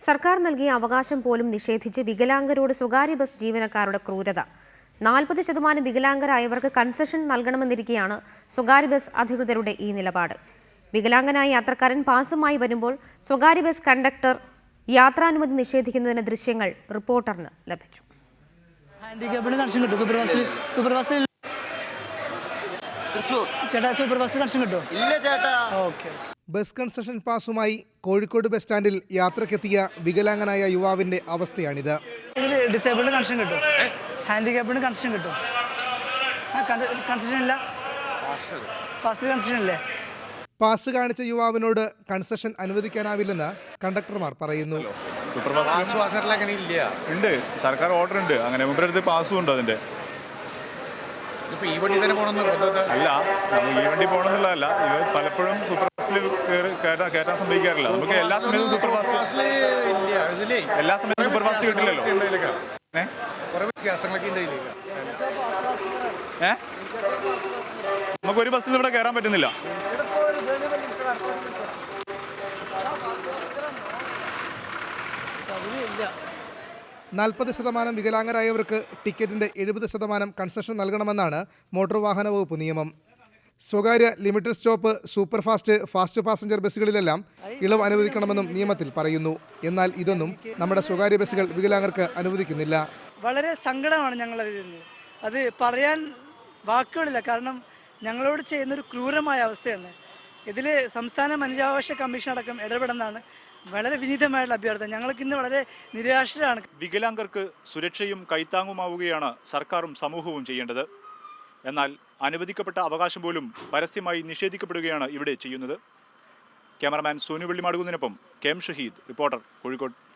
സർക്കാർ നൽകിയ അവകാശം പോലും നിഷേധിച്ച് വികലാംഗരോട് സ്വകാര്യ ബസ് ജീവനക്കാരുടെ ക്രൂരത. നാൽപ്പത് ശതമാനം വികലാംഗരായവർക്ക് കൺസെഷൻ നൽകണമെന്നിരിക്കെയാണ് സ്വകാര്യ ബസ് അധികൃതരുടെ ഈ നിലപാട്. വികലാംഗനായ യാത്രക്കാരൻ പാസുമായി വരുമ്പോൾ സ്വകാര്യ ബസ് കണ്ടക്ടർ യാത്രാനുമതി നിഷേധിക്കുന്നതിന് ദൃശ്യങ്ങൾ റിപ്പോർട്ടറിന് ലഭിച്ചു. തൃശ്ശൂർ. ചേട്ടാ സൂപ്പർ ഫാസ്റ്റിൽ കണക്ഷൻ കിട്ടും ഇല്ല ചേട്ടാ. ഓക്കെ. ബസ് കൺസെഷൻ പാസുമായി കോഴിക്കോട് ബസ് സ്റ്റാൻഡിൽ യാത്രക്കെത്തിയ വികലാംഗനായ യുവാവിന്റെ അവസ്ഥയാണിത്. ഇതിൽ ഡിസേബിളിന് കണക്ഷൻ കിട്ടും ഹാൻഡിക്യാപ്പിന് കൺസെഷൻ കിട്ടും ആ കൺസെഷൻ ഇല്ല? പാസ് കൺസെഷൻ ഇല്ലേ? പാസ് കാണിച്ച യുവാവിനോട് കൺസെഷൻ അനുവദിക്കാനാവില്ലെന്ന് കണ്ടക്ടർമാർ പറയുന്നു. സൂപ്പർ അങ്ങനെ ഇല്ല. ഉണ്ട്. സർക്കാർ ഓർഡർ ഉണ്ട്. അങ്ങനെ മുമ്പേ പാസ്സും ഉണ്ട് അതിന്റെ. ഇപ്പൊ ഈ വണ്ടി തന്നെ പോകണമെന്ന് നമുക്ക് ഈ വണ്ടി പോകണമെന്നുള്ളതല്ല ഇവർ പലപ്പോഴും സൂപ്പർ ഫാസ്റ്റിൽ കയറാൻ കയറ്റാൻ സംഭവിക്കാറില്ല നമുക്ക് എല്ലാ സമയത്തും സൂപ്പർ ഫാസ്റ്റ് എല്ലാ സമയത്തും സൂപ്പർ ഫാസ്റ്റ് കിട്ടില്ലല്ലോ. നമുക്ക് ഒരു ബസ്സിൽ ഇവിടെ കയറാൻ പറ്റുന്നില്ല. നാൽപ്പത് ശതമാനം വികലാംഗരായവർക്ക് ടിക്കറ്റിന്റെ എഴുപത് ശതമാനം കൺസെഷൻ നൽകണമെന്നാണ് മോട്ടോർ വാഹന വകുപ്പ് നിയമം. സ്വകാര്യ limited stop super fast fast passenger ബസ്സുകളിലെല്ലാം ഇളവ് അനുവദിക്കണമെന്നും നിയമത്തിൽ പറയുന്നു. എന്നാൽ ഇതൊന്നും നമ്മുടെ സ്വകാര്യ ബസ്സുകൾ വികലാംഗർക്ക് അനുവദിക്കുന്നില്ല. വളരെ സങ്കടമാണ് ഞങ്ങൾ അതിൽ അത് പറയാൻ വാക്കുകളില്ല. കാരണം ഞങ്ങളോട് ചെയ്യുന്നൊരു ക്രൂരമായ അവസ്ഥയാണ്. ഇതിൽ സംസ്ഥാന മനുഷ്യാവകാശ കമ്മീഷൻ അടക്കം ഇടപെടുന്നതാണ് വളരെ വിനീതമായിട്ടുള്ള അഭ്യർത്ഥന. ഞങ്ങൾക്ക് ഇന്ന് വളരെ നിരാശരാണ്. വികലാംഗർക്ക് സുരക്ഷയും കൈത്താങ്ങുമാവുകയാണ് സർക്കാരും സമൂഹവും ചെയ്യേണ്ടത്. എന്നാൽ അനുവദിക്കപ്പെട്ട അവകാശം പോലും പരസ്യമായി നിഷേധിക്കപ്പെടുകയാണ് ഇവിടെ ചെയ്യുന്നത്. ക്യാമറമാൻ സോനു വെള്ളിമാടുകുന്നതിനൊപ്പം കെ ഷഹീദ് റിപ്പോർട്ടർ കോഴിക്കോട്.